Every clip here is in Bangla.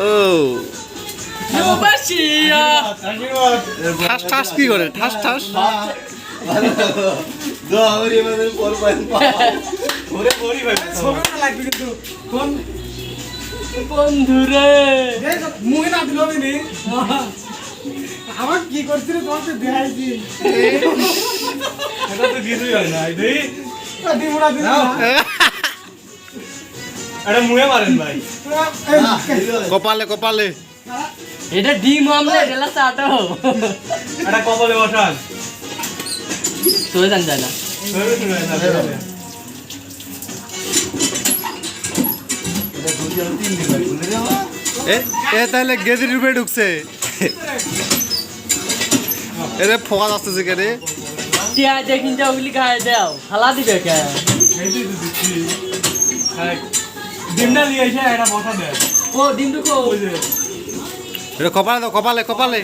ও ঠাস ঠাস কি করে ঠাস ঠাস মানে বন্ধুরে মুখে না দিল আমি আমার কি করছিস তোমার তো দেখাইছি এটা তো কিছুই হয় না দিমুড়া দিন এটা মুখে মারেন ভাই। কপালে কপালে। এটা ডিম অমলেট এলা চাটো এটা কপালে বসান। চলে যান যায় না যাও এ তাহলে গেদির রূপে ঢুকছে। এরে ফোকাস আসতেছে কে রে? টিয়া দেখিন যা ওগুলি গায়ে দাও। হালা দিবে কে এইটাই তো দিচ্ছি হ্যাঁ ডিমটা নিয়ে এসে এটা বসা দেয় ও ডিম ঢুকো এটা কপালে দাও কপালে কপালে।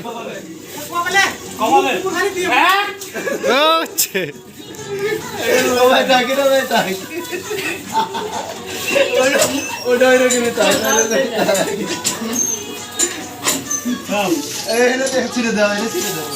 কপালে। হ্যাঁ? ও ছে ভাই তাকে না ভাই তাকে ওটা ওটা কিনে তাই এই না ছিড়ে দাও এটা ছিড়ে দাও।